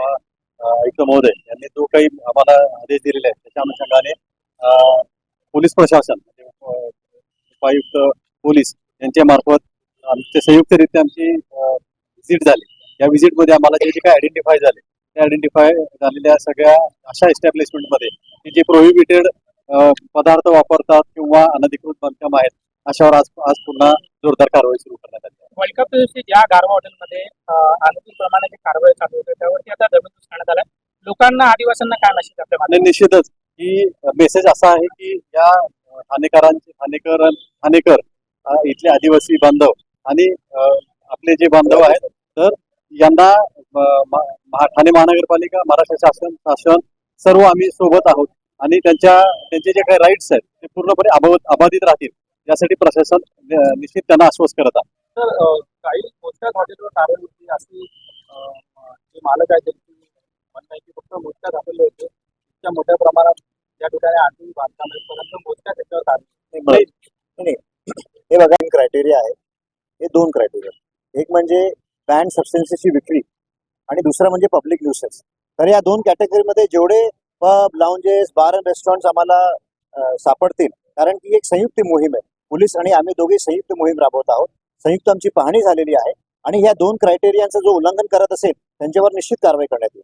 किंवा आयुक्त महोदय यांनी जो काही आम्हाला आदेश दिलेले आहेत त्याच्या अनुषंगाने पोलीस प्रशासन म्हणजे, उपायुक्त पोलीस यांच्या मार्फत आमच्या संयुक्तरित्या आमची व्हिजिट झाली. या व्हिजिटमध्ये आम्हाला जे जे काही आयडेंटिफाय झाले ते आयडेंटिफाय झालेल्या सगळ्या अशा एस्टॅब्लिशमेंटमध्ये की जे प्रोहिबिटेड पदार्थ वापरतात किंवा अनधिकृत बांधकाम आहेत अशावर आज आज पुन्हा जोरदार कारवाई सुरू करण्यात आली. वर्ल्ड कप दिवशी ज्या गारवा हॉटेलमध्ये अनुकूल प्रमाणाची कारवाई चालू होते त्यावरती आता जमीन करण्यात आलाय. लोकांना आदिवासींना काय नशीब आपल्या आणि निश्चितच. ही मेसेज असा आहे की या ठाणेकरांचे ठाणेकर ठाणेकर इथले आदिवासी बांधव आणि आपले जे बांधव आहेत तर यांना महा- ठाणे महानगरपालिका महाराष्ट्र शासन शासन सर्व आम्ही सोबत आहोत. आणि त्यांच्या त्यांचे जे काही राईट्स आहेत ते पूर्णपणे अबाधित अबाधित राहतील. यासाठी प्रशासन निश्चित त्यांना आश्वस्त करत आहे. तर काही मोजक्याच हॉटेलवर कारवाई होती. अशी जे मालक आहेत त्यांची म्हणणं आहे की फक्त मोजक्याच हॉटेल होते इतक्या मोठ्या प्रमाणात या ठिकाणी आणखी बांधकाम आहे परंतु मोजक्याच त्याच्यावर कारवाई हे बघा क्रायटेरिया आहे. हे दोन क्रायटेरिया एक म्हणजे बॅन सबस्टन्सेसची विक्री आणि दुसरं म्हणजे पब्लिक न्यूसेस तर या दोन कॅटेगरीमध्ये जेवढे pub lounges bar and restaurant आम्हाला सापडतील कारण की एक संयुक्त मोहीम आहे. पोलीस आणि आम्ही दोघे संयुक्त मोहीम राबवत आहोत. संयुक्त आमची पाहणी झालेली आहे आणि ह्या दोन क्रायटेरियांचं जो उल्लंघन करत असेल त्यांच्यावर निश्चित कारवाई करण्यात येईल.